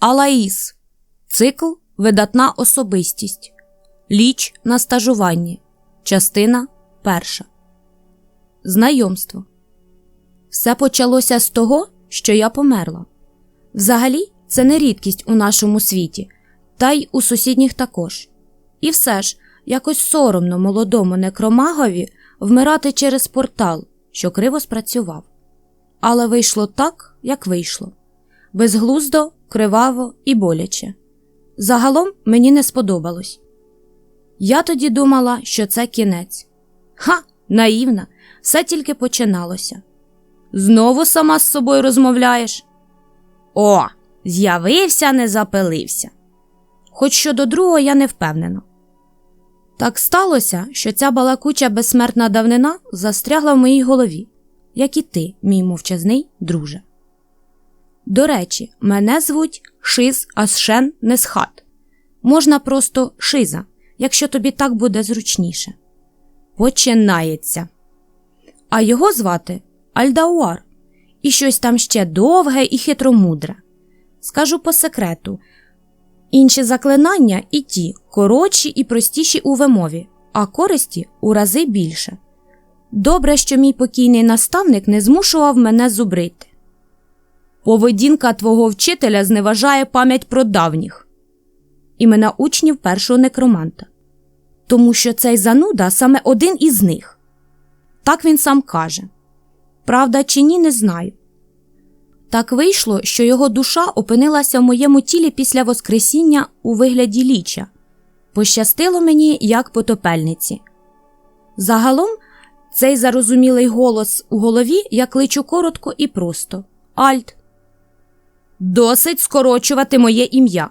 Алаїс. Цикл Видатна особистість. Ліч на стажуванні. Частина перша. Знайомство. Все почалося з того, що я померла. Взагалі, це не рідкість у нашому світі, та й у сусідніх також. І все ж, якось соромно молодому некромагові вмирати через портал, що криво спрацював. Але вийшло так, як вийшло безглуздо, криваво і боляче. Загалом мені не сподобалось. Я тоді думала, що це кінець. Ха, наївна, все тільки починалося. Знову сама з собою розмовляєш? О, з'явився, не запилився. Хоч щодо другого я не впевнена. Так сталося, що ця балакуча безсмертна давнина застрягла в моїй голові, як і ти, мій мовчазний друже. До речі, мене звуть Шиз Асшен Несхат. Можна просто Шиза, якщо тобі так буде зручніше. Починається. А його звати Альдауар, і щось там ще довге і хитромудре. Скажу по секрету. Інші заклинання і ті коротші і простіші у вимові, а користі у рази більше. Добре, що мій покійний наставник не змушував мене зубрити. Поведінка твого вчителя зневажає пам'ять про давніх, імена учнів першого некроманта, тому що цей зануда саме один із них. Так він сам каже. Правда чи ні, не знаю. Так вийшло, що його душа опинилася в моєму тілі після Воскресіння у вигляді ліча. Пощастило мені, як потопельниці. Загалом, цей зарозумілий голос у голові я кличу коротко і просто Альт. Досить скорочувати моє ім'я.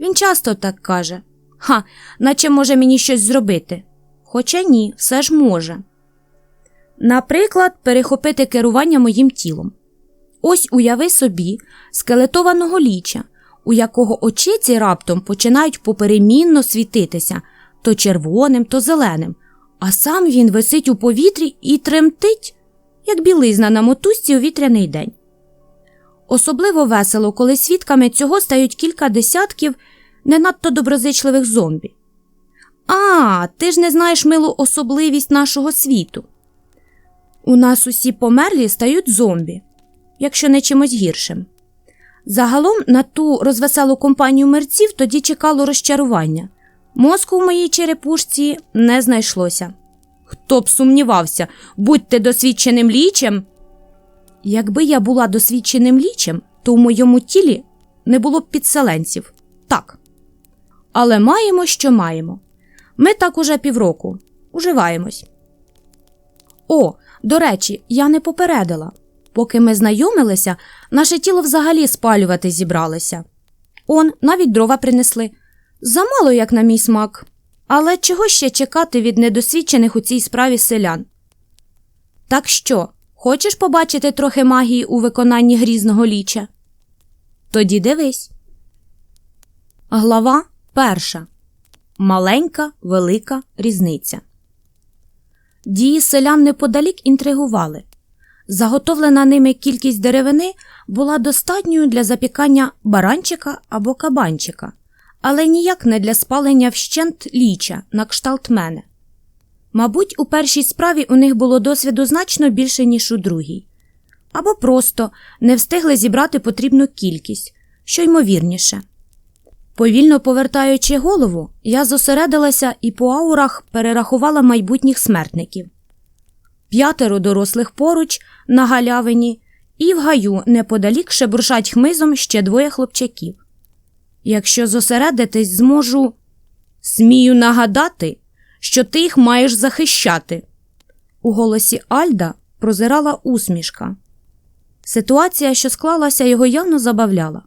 Він часто так каже Ха, наче може мені щось зробити. Хоча ні, все ж може. Наприклад, перехопити керування моїм тілом. Ось уяви собі скелетованого ліча, у якого очиці раптом починають поперемінно світитися то червоним, то зеленим, а сам він висить у повітрі і тремтить, як білизна на мотузці у вітряний день. Особливо весело, коли свідками цього стають кілька десятків не надто доброзичливих зомбі. А, ти ж не знаєш милу особливість нашого світу. У нас усі померлі стають зомбі, якщо не чимось гіршим. Загалом на ту розвеселу компанію мерців тоді чекало розчарування. Мозку в моїй черепушці не знайшлося. Хто б сумнівався, будьте досвідченим лічем. Якби я була досвідченим лічем, то в моєму тілі не було б підселенців. Так. Але маємо, що маємо. Ми так уже півроку уживаємось. О, до речі, я не попередила. Поки ми знайомилися, наше тіло взагалі спалювати зібралося. Он навіть дрова принесли. Замало, як на мій смак. Але чого ще чекати від недосвідчених у цій справі селян? Так що, хочеш побачити трохи магії у виконанні грізного ліча? Тоді дивись. Глава перша. Маленька велика різниця. Дії селян неподалік інтригували. Заготовлена ними кількість деревини була достатньою для запікання баранчика або кабанчика, але ніяк не для спалення вщент ліча на кшталт мене. Мабуть, у першій справі у них було досвіду значно більше, ніж у другій, або просто не встигли зібрати потрібну кількість, що ймовірніше. Повільно повертаючи голову, я зосередилася і по аурах перерахувала майбутніх смертників п'ятеро дорослих поруч на галявині, і в гаю неподалік шебуршать хмизом ще двоє хлопчаків. Якщо зосередитись, зможу. Смію нагадати, що ти їх маєш захищати. У голосі Альда прозирала усмішка. Ситуація, що склалася, його явно забавляла.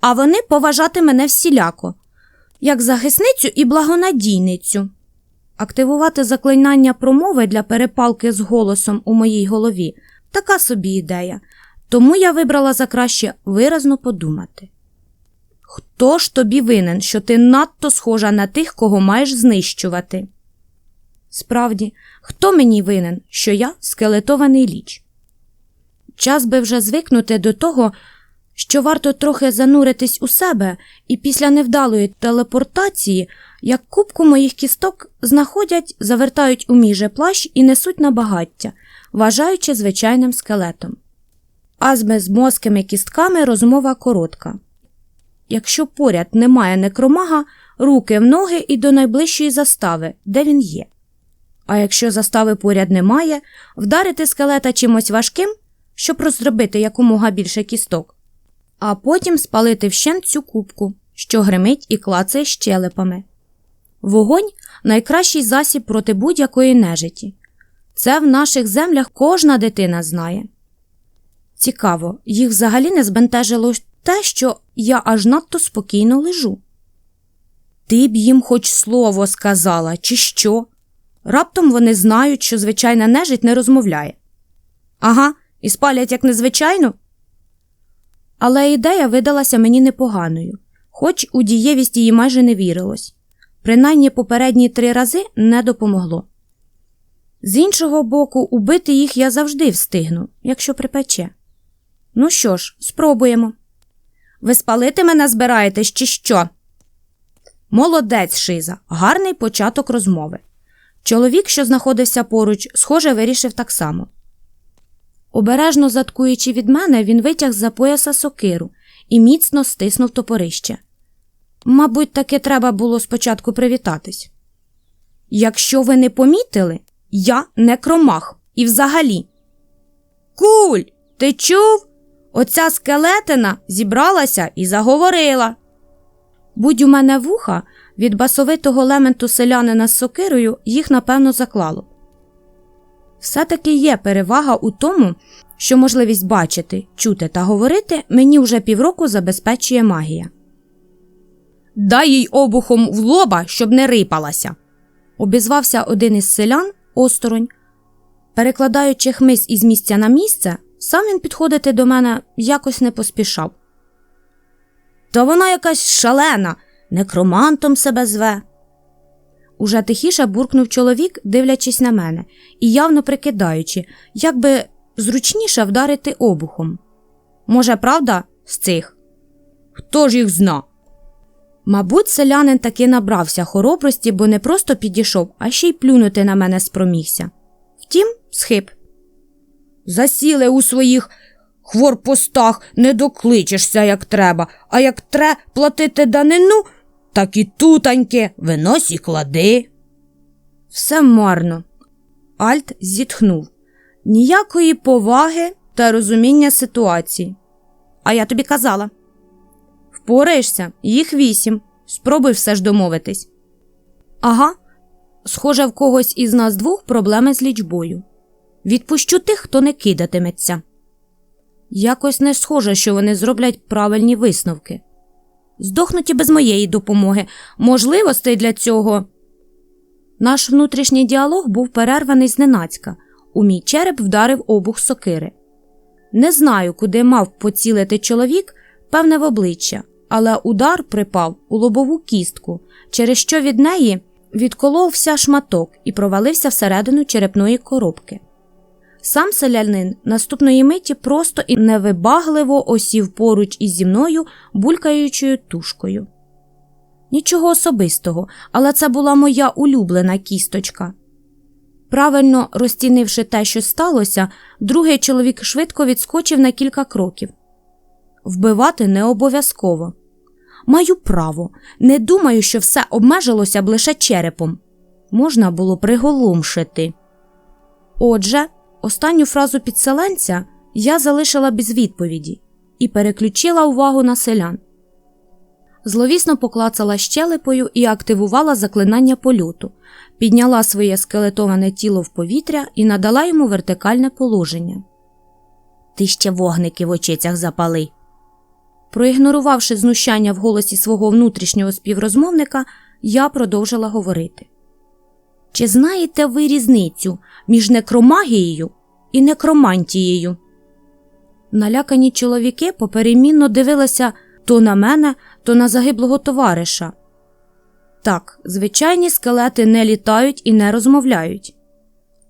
А вони поважати мене всіляко, як захисницю і благонадійницю. Активувати заклинання промови для перепалки з голосом у моїй голові така собі ідея, тому я вибрала за краще виразно подумати. Хто ж тобі винен, що ти надто схожа на тих, кого маєш знищувати? Справді, хто мені винен, що я скелетований ліч? Час би вже звикнути до того, що варто трохи зануритись у себе, і після невдалої телепортації, як кубку моїх кісток, знаходять, завертають у мій же плащ і несуть на багаття, вважаючи звичайним скелетом. А з безмозкими кістками розмова коротка. Якщо поряд немає некромага, руки в ноги і до найближчої застави, де він є. А якщо застави поряд немає, вдарити скелета чимось важким, щоб розробити якомога більше кісток, а потім спалити вщент цю кубку, що гримить і клацає щелепами. Вогонь найкращий засіб проти будь-якої нежиті. Це в наших землях кожна дитина знає. Цікаво, їх взагалі не збентежило те, що я аж надто спокійно лежу. Ти б їм хоч слово сказала, чи що? Раптом вони знають, що звичайна нежить не розмовляє. Ага, і спалять як незвичайно. Але ідея видалася мені непоганою, хоч у дієвість її майже не вірилось. Принаймні попередні три рази не допомогло. З іншого боку, убити їх я завжди встигну, якщо припече. Ну що ж, спробуємо. Ви спалити мене збираєтесь, чи що? Молодець, Шиза, гарний початок розмови. Чоловік, що знаходився поруч, схоже, вирішив так само. Обережно заткуючи від мене, він витяг з за пояса сокиру і міцно стиснув топорище. Мабуть, таки треба було спочатку привітатись. Якщо ви не помітили, я не кромах і взагалі. Куль, ти чув? Оця скелетина зібралася і заговорила. Будь у мене вуха, від басовитого лементу селянина з сокирою їх напевно заклало. Все-таки є перевага у тому, що можливість бачити, чути та говорити мені вже півроку забезпечує магія. Дай їй обухом в лоба, щоб не рипалася, обізвався один із селян осторонь. Перекладаючи хмиз із місця на місце, сам він підходити до мене якось не поспішав. Та вона якась шалена, некромантом себе зве. Уже тихіше буркнув чоловік, дивлячись на мене, і явно прикидаючи, як би зручніше вдарити обухом. Може, правда, з цих? Хто ж їх зна? Мабуть, селянин таки набрався хоробрості, бо не просто підійшов, а ще й плюнути на мене спромігся. Втім, схиб. Засіли у своїх хворпостах, не докличешся, як треба, а як тре платити данину, так і тутаньки, винось і клади. Все марно. Альт зітхнув. Ніякої поваги та розуміння ситуації. А я тобі казала. Впораєшся, їх вісім. Спробуй все ж домовитись. Ага, схоже, в когось із нас двох проблеми з лічбою. Відпущу тих, хто не кидатиметься. Якось не схоже, що вони зроблять правильні висновки. Здохнуть і без моєї допомоги, можливостей для цього. Наш внутрішній діалог був перерваний зненацька. У мій череп вдарив обух сокири. Не знаю, куди мав поцілити чоловік, певне в обличчя, але удар припав у лобову кістку, через що від неї відколовся шматок і провалився всередину черепної коробки. Сам селянин наступної миті просто і невибагливо осів поруч із зі мною булькаючою тушкою. Нічого особистого, але це була моя улюблена кісточка. Правильно розцінивши те, що сталося, другий чоловік швидко відскочив на кілька кроків. Вбивати не обов'язково. Маю право, не думаю, що все обмежилося б лише черепом. Можна було приголомшити. Отже, останню фразу підселенця я залишила без відповіді і переключила увагу на селян. Зловісно поклацала щелепою і активувала заклинання польоту, підняла своє скелетоване тіло в повітря і надала йому вертикальне положення. Ти ще вогники в очицях запали. Проігнорувавши знущання в голосі свого внутрішнього співрозмовника, я продовжила говорити. Чи знаєте ви різницю між некромагією і некромантією? Налякані чоловіки поперемінно дивилися то на мене, то на загиблого товариша. Так, звичайні скелети не літають і не розмовляють.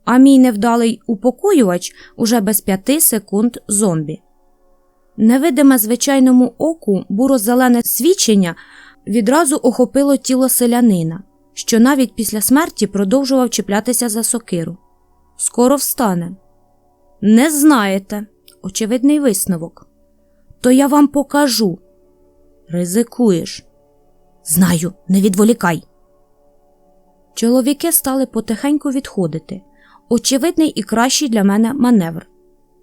А мій невдалий упокоювач уже без п'яти секунд зомбі. Невидиме звичайному оку буро-зелене свідчення відразу охопило тіло селянина, що навіть після смерті продовжував чіплятися за сокиру. Скоро встане. Не знаєте, очевидний висновок. То я вам покажу. Ризикуєш. Знаю, не відволікай. Чоловіки стали потихеньку відходити. Очевидний і кращий для мене маневр.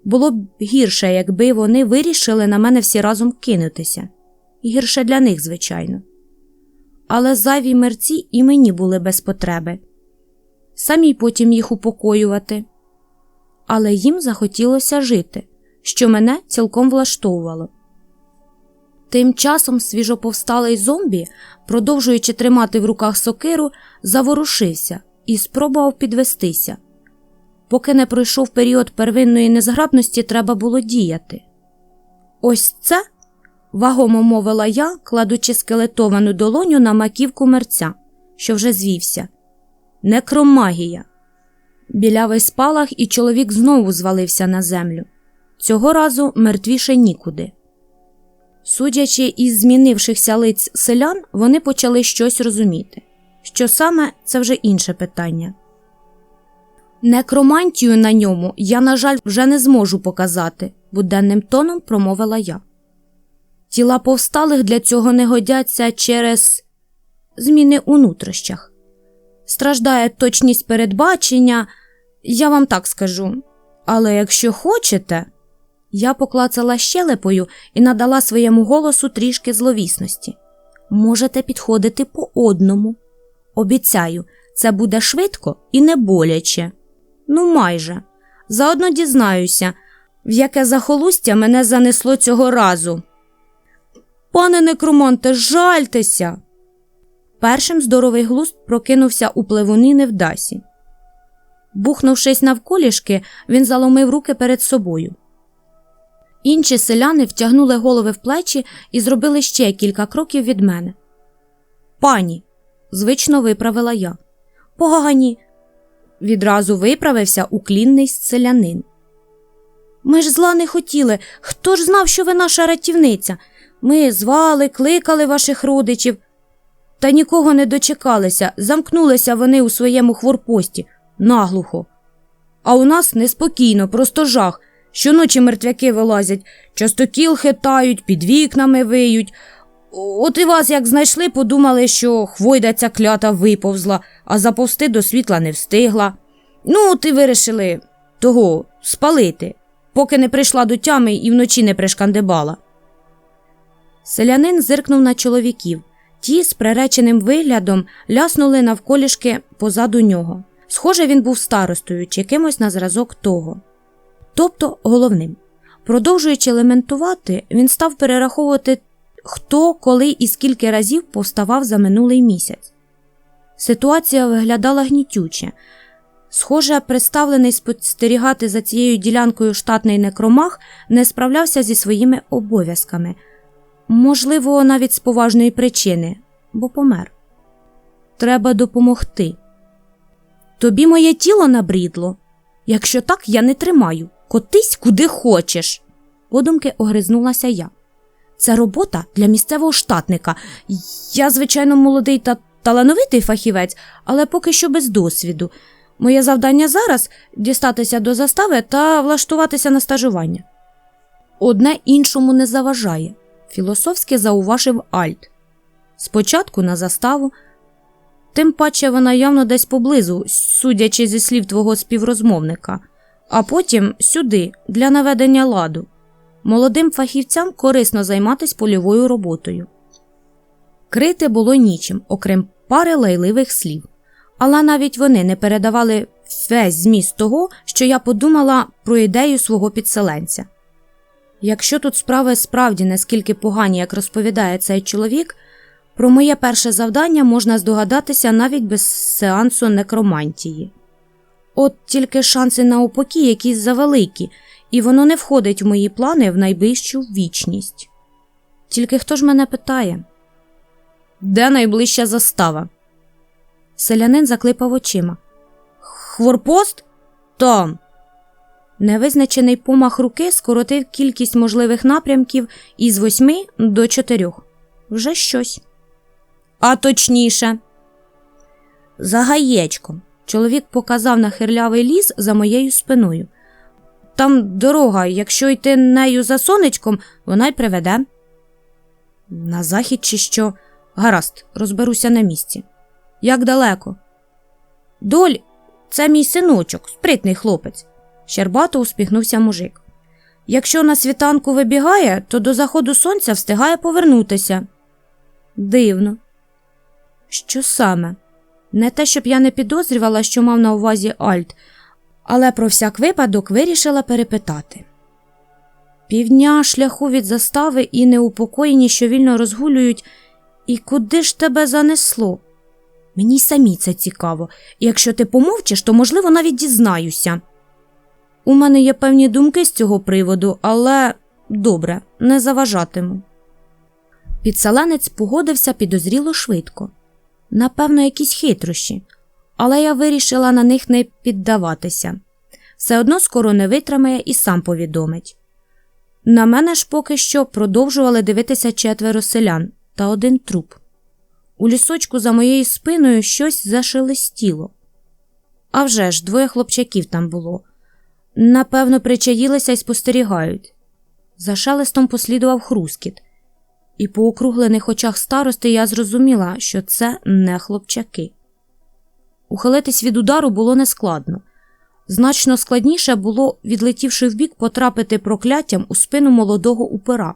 Було б гірше, якби вони вирішили на мене всі разом кинутися. Гірше для них, звичайно. Але зайві мерці і мені були без потреби. Самі потім їх упокоювати. Але їм захотілося жити, що мене цілком влаштовувало. Тим часом свіжоповсталий зомбі, продовжуючи тримати в руках сокиру, заворушився і спробував підвестися. Поки не пройшов період первинної незграбності, треба було діяти. Ось це, вагомо мовила я, кладучи скелетовану долоню на маківку мерця, що вже звівся. Некромагія. Білявий спалах, і чоловік знову звалився на землю. Цього разу мертвіше нікуди. Судячи із змінившихся лиць селян, вони почали щось розуміти. Що саме це вже інше питання. Некромантію на ньому я, на жаль, вже не зможу показати, буденним тоном промовила я. Тіла повсталих для цього не годяться через зміни у нутрощах. Страждає точність передбачення, я вам так скажу. Але якщо хочете, я поклацала щелепою і надала своєму голосу трішки зловісності. Можете підходити по одному. Обіцяю, це буде швидко і не боляче. Ну, майже. Заодно дізнаюся, в яке захолустя мене занесло цього разу. Пане некроманте, жальтеся. Першим здоровий глузд прокинувся у пливуни невдасі. Бухнувшись навколішки, він заломив руки перед собою. Інші селяни втягнули голови в плечі і зробили ще кілька кроків від мене. Пані, звично виправила я. Погані. Відразу виправився уклінний селянин. Ми ж зла не хотіли. Хто ж знав, що ви наша рятівниця? Ми звали, кликали ваших родичів. Та нікого не дочекалися, замкнулися вони у своєму хворпості, наглухо. А у нас неспокійно, просто жах. Щоночі мертвяки вилазять, частокіл хитають, під вікнами виють. От і вас, як знайшли, подумали, що хвойда ця клята виповзла, а заповзти до світла не встигла. Ну, от і вирішили того спалити, поки не прийшла до тями і вночі не пришкандибала. Селянин зиркнув на чоловіків. Ті з приреченим виглядом ляснули навколішки позаду нього. Схоже, він був старостою чи кимось на зразок того. Тобто головним. Продовжуючи лементувати, він став перераховувати, хто, коли і скільки разів повставав за минулий місяць. Ситуація виглядала гнітюче. Схоже, представлений спостерігати за цією ділянкою штатний некромах не справлявся зі своїми обов'язками, можливо, навіть з поважної причини, бо помер. Треба допомогти. Тобі моє тіло набрідло. Якщо так, я не тримаю. Котись куди хочеш. Подумки огризнулася я. Це робота для місцевого штатника. Я, звичайно, молодий та талановитий фахівець, але поки що без досвіду. Моє завдання зараз дістатися до застави та влаштуватися на стажування. Одне іншому не заважає, філософськи зауважив Альт. Спочатку на заставу, тим паче вона явно десь поблизу, судячи зі слів твого співрозмовника, а потім сюди, для наведення ладу. Молодим фахівцям корисно займатися польовою роботою. Крити було нічим, окрім пари лайливих слів, але навіть вони не передавали весь зміст того, що я подумала про ідею свого підселенця. Якщо тут справи справді наскільки погані, як розповідає цей чоловік, про моє перше завдання можна здогадатися навіть без сеансу некромантії. От тільки шанси на упокій якісь завеликі, і воно не входить в мої плани в найближчу вічність. Тільки хто ж мене питає? Де найближча застава? Селянин заклипав очима. Хворпост? Там. Невизначений помах руки скоротив кількість можливих напрямків із восьми до чотирьох. Вже щось. А точніше. За гаєчком. Чоловік показав на хирлявий ліс за моєю спиною. Там дорога, якщо йти нею за сонечком, вона й приведе. На захід чи що? Гаразд, розберуся на місці. Як далеко? Доль, це мій синочок, спритний хлопець. Щербато усміхнувся мужик. Якщо на світанку вибігає, то до заходу сонця встигає повернутися. Дивно. Що саме? Не те, щоб я не підозрювала, що мав на увазі Альт, але про всяк випадок вирішила перепитати. Півдня шляху від застави і неупокоєні, що вільно розгулюють, і куди ж тебе занесло? Мені самі це цікаво, і якщо ти помовчиш, то, можливо, навіть дізнаюся. У мене є певні думки з цього приводу, але добре, не заважатиму. Підселенець погодився підозріло швидко. Напевно, якісь хитрощі, але я вирішила на них не піддаватися. Все одно скоро не витримає і сам повідомить. На мене ж поки що продовжували дивитися четверо селян та один труп. У лісочку за моєю спиною щось зашелестіло. А вже ж, двоє хлопчаків там було. Напевно, причаїлися і спостерігають. За шелестом послідував хрускіт, і по округлених очах старости я зрозуміла, що це не хлопчаки. Ухилитись від удару було нескладно. Значно складніше було, відлетівши вбік, потрапити прокляттям у спину молодого упира.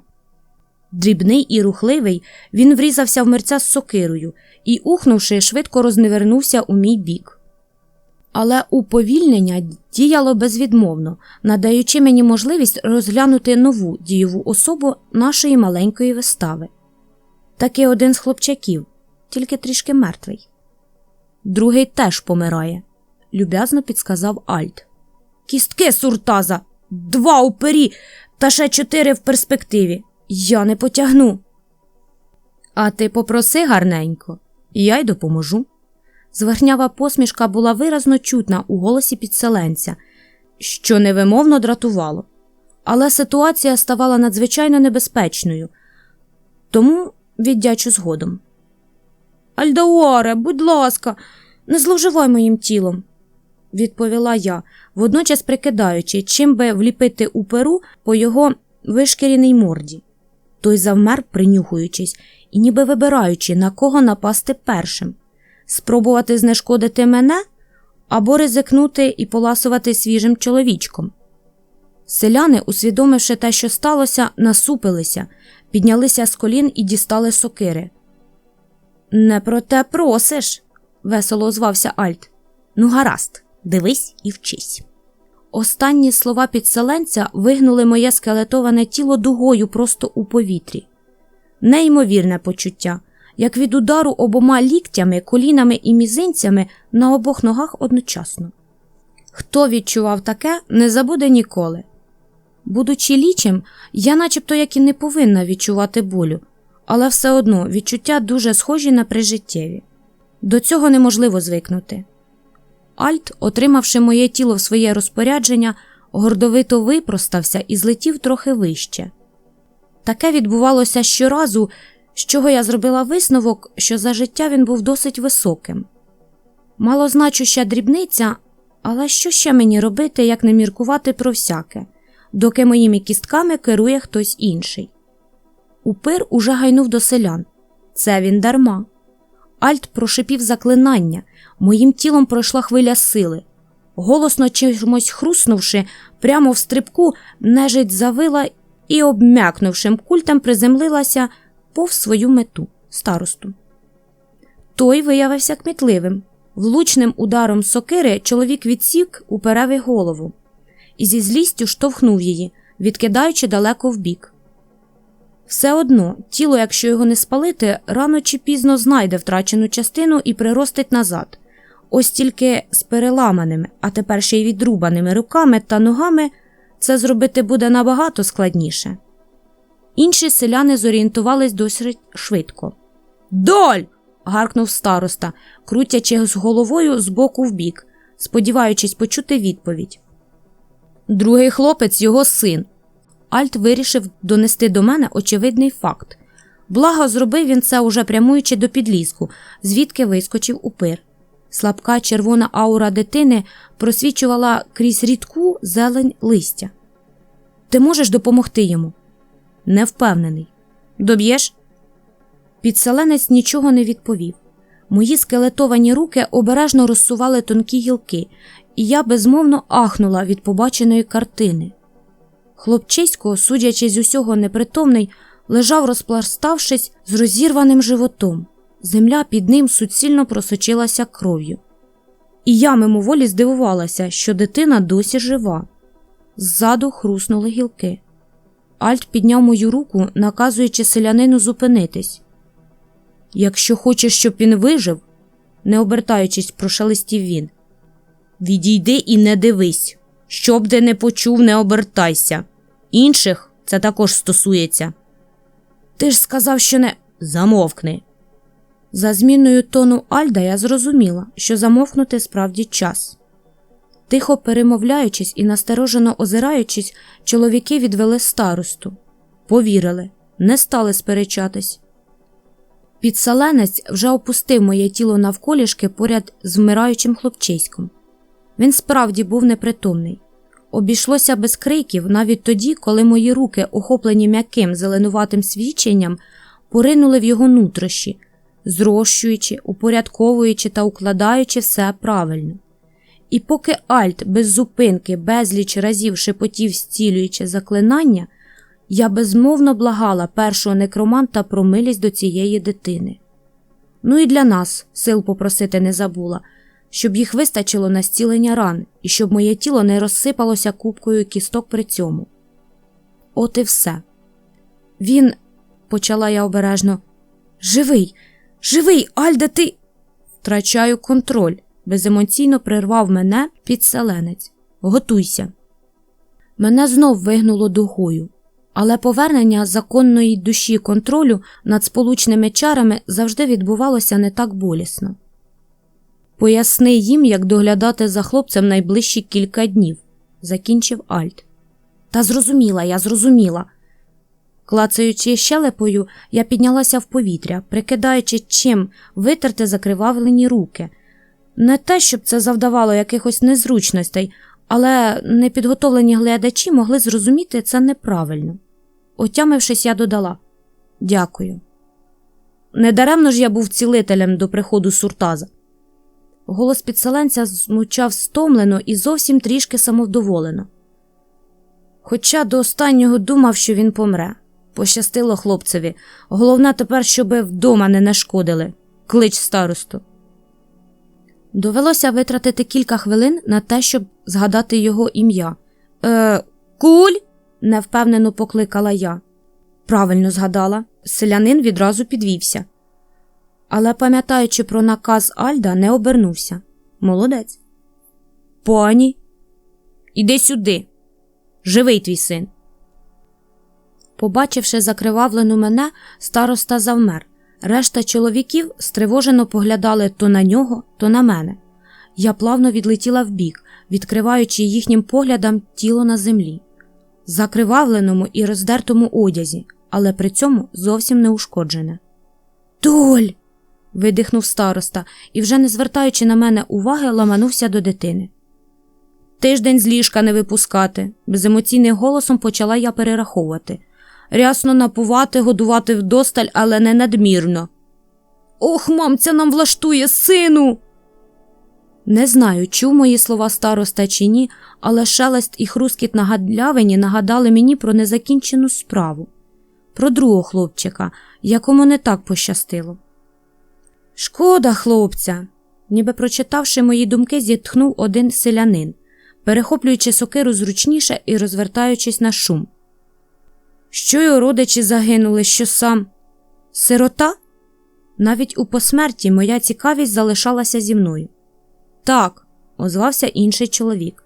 Дрібний і рухливий, він врізався в мерця з сокирою і, ухнувши, швидко рознивернувся у мій бік. Але уповільнення діяло безвідмовно, надаючи мені можливість розглянути нову дієву особу нашої маленької вистави. Таки один з хлопчаків, тільки трішки мертвий. Другий теж помирає, люб'язно підсказав Альт. Кістки суртаза, два у пері та ще чотири в перспективі. Я не потягну. А ти попроси гарненько, і я й допоможу. Зверхнява посмішка була виразно чутна у голосі підселенця, що невимовно дратувало. Але ситуація ставала надзвичайно небезпечною, тому віддячу згодом. Альдаоре, будь ласка, не зловживай моїм тілом, відповіла я, водночас прикидаючи, чим би вліпити у перу по його вишкіріній морді. Той завмер, принюхуючись, і ніби вибираючи, на кого напасти першим спробувати знешкодити мене або ризикнути і поласувати свіжим чоловічком. Селяни, усвідомивши те, що сталося, насупилися, піднялися з колін і дістали сокири. Не про те просиш, весело озвався Альт. Ну, гаразд, дивись і вчись. Останні слова підселенця вигнули моє скелетоване тіло дугою просто у повітрі. Неймовірне почуття, як від удару обома ліктями, колінами і мізинцями на обох ногах одночасно. Хто відчував таке, не забуде ніколи. Будучи лічим, я начебто як і не повинна відчувати болю, але все одно відчуття дуже схожі на прижиттєві. До цього неможливо звикнути. Альт, отримавши моє тіло в своє розпорядження, гордовито випростався і злетів трохи вище. Таке відбувалося щоразу, з чого я зробила висновок, що за життя він був досить високим. Малозначуща дрібниця, але що ще мені робити, як не міркувати про всяке, доки моїми кістками керує хтось інший. Упир уже гайнув до селян. Це він дарма. Альт прошипів заклинання, моїм тілом пройшла хвиля сили. Голосно чимось хруснувши, прямо в стрибку, нежить завила і, обм'якнувшим культем, приземлилася повз свою мету старосту. Той виявився кмітливим. Влучним ударом сокири чоловік відсік уперевий голову і зі злістю штовхнув її, відкидаючи далеко вбік. Все одно, тіло, якщо його не спалити, рано чи пізно знайде втрачену частину і приростить назад. Ось тільки з переламаними, а тепер ще й відрубаними руками та ногами це зробити буде набагато складніше. Інші селяни зорієнтувались досить швидко. Доль. гаркнув староста, крутячи з головою з боку в бік, сподіваючись почути відповідь. Другий хлопець його син. Альт вирішив донести до мене очевидний факт. Благо, зробив він це уже прямуючи до підлізку, звідки вискочив упир. Слабка червона аура дитини просвічувала крізь рідку зелень листя. Ти можеш допомогти йому? Не впевнений. Доб'єш? Підселенець нічого не відповів. Мої скелетовані руки обережно розсували тонкі гілки, і я безмовно ахнула від побаченої картини. Хлопчисько, судячи з усього непритомний, лежав, розпластавшись з розірваним животом. Земля під ним суцільно просочилася кров'ю. І я мимоволі здивувалася, що дитина досі жива. Ззаду хруснули гілки. Альт підняв мою руку, наказуючи селянину зупинитись. Якщо хочеш, щоб він вижив, не обертаючись, прошелестів він. Відійди і не дивись. Щоб де не почув, не обертайся. Інших це також стосується. Ти ж сказав, що не замовкни. За зміною тону Альда я зрозуміла, що замовкнути справді час. Тихо перемовляючись і насторожено озираючись, чоловіки відвели старосту. Повірили, не стали сперечатись. Підселенець вже опустив моє тіло навколішки поряд з вмираючим хлопчиськом. Він справді був непритомний. Обійшлося без криків навіть тоді, коли мої руки, охоплені м'яким зеленуватим свідченням, поринули в його нутрощі, зрощуючи, упорядковуючи та укладаючи все правильно. І поки Альт без зупинки безліч разів шепотів зцілюючи заклинання, я безмовно благала першого некроманта про милість до цієї дитини. Ну і для нас сил попросити не забула, щоб їх вистачило на зцілення ран і щоб моє тіло не розсипалося купкою кісток при цьому. От і все. Він, почала я обережно, живий, живий, Альда, ти. Втрачаю контроль, беземоційно прервав мене підселенець. Готуйся. Мене знов вигнуло дугою, але повернення законної душі контролю над сполучними чарами завжди відбувалося не так болісно. Поясни їм, як доглядати за хлопцем найближчі кілька днів, закінчив Альт. Та зрозуміла, я зрозуміла. Клацаючи щелепою, я піднялася в повітря, прикидаючи, чим витерти закривавлені руки. Не те, щоб це завдавало якихось незручностей, але непідготовлені глядачі могли зрозуміти це неправильно. Отямившись, я додала Дякую. Недаремно ж я був цілителем до приходу суртаза. Голос підселенця звучав стомлено і зовсім трішки самовдоволено. Хоча до останнього думав, що він помре. Пощастило хлопцеві. Головне тепер, щоби вдома не нашкодили. Клич старосту. Довелося витратити кілька хвилин на те, щоб згадати його ім'я. Е, Куль? невпевнено покликала я. Правильно згадала. Селянин відразу підвівся. Але, пам'ятаючи про наказ Альда, не обернувся. Молодець. Пані, іди сюди. Живий твій син. Побачивши закривавлену мене, староста завмер. Решта чоловіків стривожено поглядали то на нього, то на мене. Я плавно відлетіла вбік, відкриваючи їхнім поглядам тіло на землі, закривавленому і роздертому одязі, але при цьому зовсім не ушкоджене. Толь. видихнув староста і, вже не звертаючи на мене уваги, ламанувся до дитини. Тиждень з ліжка не випускати, беземоційним голосом почала я перераховувати. Рясно напувати, годувати вдосталь, але не надмірно. Ох, мамця нам влаштує, сину. Не знаю, чув мої слова староста чи ні, але шелест і хрускіт на галявині нагадали мені про незакінчену справу, про другого хлопчика, якому не так пощастило. Шкода, хлопця, ніби прочитавши мої думки, зітхнув один селянин, перехоплюючи сокиру зручніше і розвертаючись на шум. Що й родичі загинули, що сам сирота? Навіть у посмерті моя цікавість залишалася зі мною. Так, озвався інший чоловік.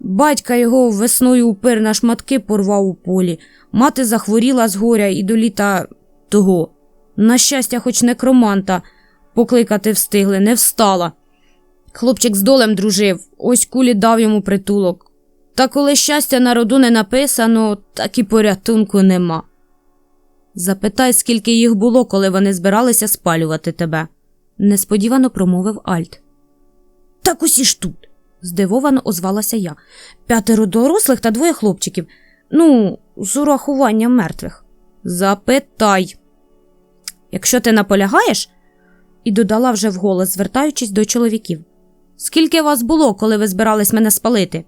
Батька його весною упир на шматки порвав у полі, мати захворіла з горя і до літа того. На щастя, хоч некроманта покликати встигли, не встала. Хлопчик з долем дружив, ось кулі дав йому притулок. Та коли щастя на роду не написано, так і порятунку нема. Запитай, скільки їх було, коли вони збиралися спалювати тебе, несподівано промовив Альт. Так усі ж тут, здивовано озвалася я. П'ятеро дорослих та двоє хлопчиків. Ну, з урахуванням мертвих. Запитай. Якщо ти наполягаєш, і додала вже вголос, звертаючись до чоловіків. Скільки вас було, коли ви збирались мене спалити?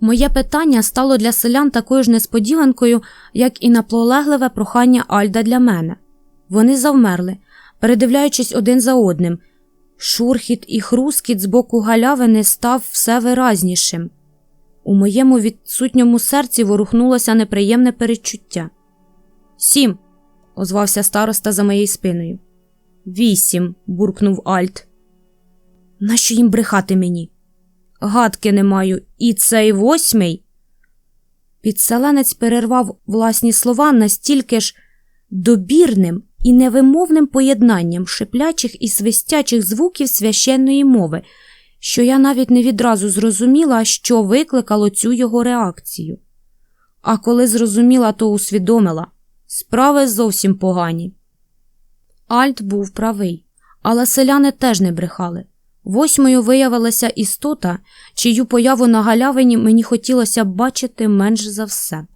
Моє питання стало для селян такою ж несподіванкою, як і наполегливе прохання Альда для мене. Вони завмерли, передивляючись один за одним. Шурхіт і хрускіт з боку галявини став все виразнішим. У моєму відсутньому серці ворухнулося неприємне перечуття. Сім. озвався староста за моєю спиною. Вісім. буркнув Альт. Нащо їм брехати мені? Гадки не маю, і цей восьмий. Підселенець перервав власні слова настільки ж добірним і невимовним поєднанням шиплячих і свистячих звуків священної мови, що я навіть не відразу зрозуміла, що викликало цю його реакцію. А коли зрозуміла, то усвідомила справи зовсім погані. Альт був правий, але селяни теж не брехали. Восьмою виявилася істота, чию появу на галявині мені хотілося б бачити менш за все.